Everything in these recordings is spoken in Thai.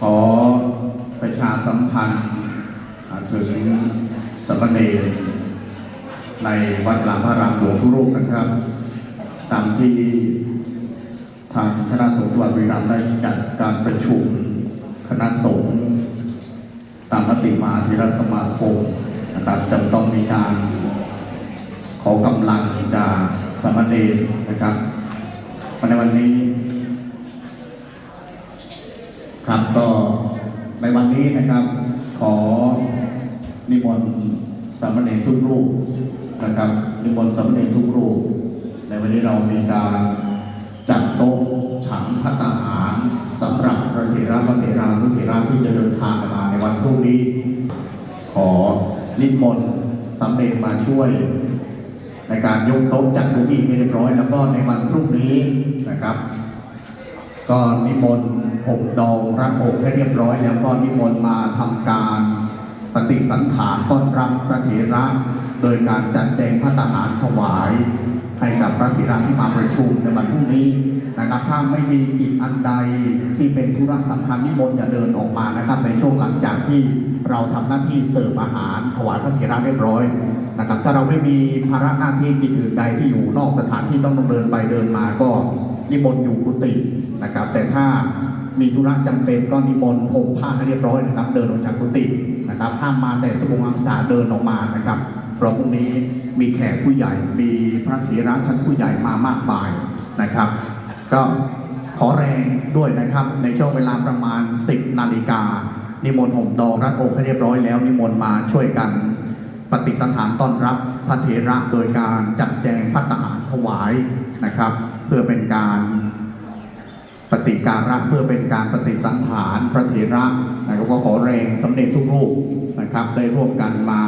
ขอประชาสัมพันธ์ถึงสามเณร ในวัดกลางพระรามหลวงทุกรูปนะครับ ตามที่ทางคณะสงฆ์จังหวัดบุรีรัมย์ได้จัดการประชุมคณะสงฆ์ตามมติมาเถรสมาคมนะครับจะต้องมีการขอกำลังจากสามเณรนะครับในวันนี้ ครับก็ในวันนี้นะครับ ขอนิมนต์สามเณรทุกรูป นะครับนิมนต์สามเณรทุกรูป ในวันนี้เรามีการจัดโต๊ะฉันพัตาหารสำหรับพระเถระพระเถรานุเถระที่จะเดินทางมาในวันพรุ่งนี้ ขอนิมนต์สามเณรมาช่วย ในการยกโต๊ะจัดเก้าอี้ให้เรียบร้อย แล้วก็ในวันพรุ่งนี้นะครับ ก็นิมนต์ผมดองรับอกให้เรียบร้อย แล้วก็นิมนต์มาทำการปฏิสันถานต้อนรับพระเถระ โดยการจัดแจงพระทหารถวายให้กับพระเถระที่มาประชุมในวันพรุ่งนี้นะครับ ถ้าไม่มีกิจอันใดที่เป็นธุระสำคัญนิมนต์อย่าเดินออกมานะครับ ในช่วงหลังจากที่เราทำหน้าที่เสิร์ฟอาหารถวายพระเถระเรียบร้อยนะครับ ถ้าเราไม่มีภาระหน้าที่กิจอื่นใดที่อยู่นอกสถานที่ต้องเดินไปเดินมาก็นิมนต์อยู่กุฏินะครับ แต่ถ้า มีธุระจำเป็นก็นิมนต์ห่มผ้าให้เรียบร้อยนะครับ เดินออกจากกุฏินะครับ ห้ามมาแต่สบงอังสาเดินออกมานะครับเพราะพรุ่งนี้มีแขกผู้ใหญ่ มีพระเถระชั้นผู้ใหญ่มามากมายนะครับ ก็ขอแรงด้วยนะครับ ในช่วงเวลาประมาณ 10นาฬิกานิมนต์ห่มดองรัดอกให้เรียบร้อยแล้วนิมนต์มาช่วยกันปฏิสันถานต้อนรับพระเถระโดยการจัดแจงพัตตาหารถวายนะครับ เพื่อเป็นการ ปฏิการะเพื่อเป็นการปฏิสันฐานพระเถระนะครับก็ขอแรงสำเร็จทุกรูปนะครับได้ร่วมกันมา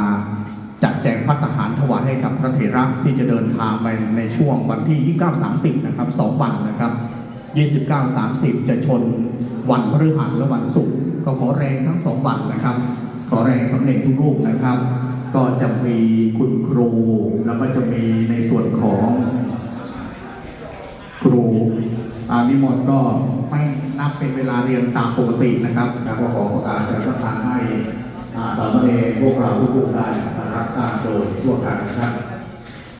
จัดแจงพัฒหารถวายให้กับพระเถระที่จะเดินทางไปในช่วงวันที่ 29-30 นะครับสองวันนะครับ 29-30 จะชนวันพฤหัสและวันศุกร์ก็ขอแรงทั้งสองวันนะครับ ขอแรงสำเร็จทุกรูปนะครับ ก็จะมีคุณครูแล้วก็จะมี นิมนต์ก็ไม่นับเป็นเวลาเรียนตามปกตินะครับแล้วก็ขอประกาศจะทานให้สามเณรพวกเราทุกๆได้รับทราบโดยทั่วกันนะครับ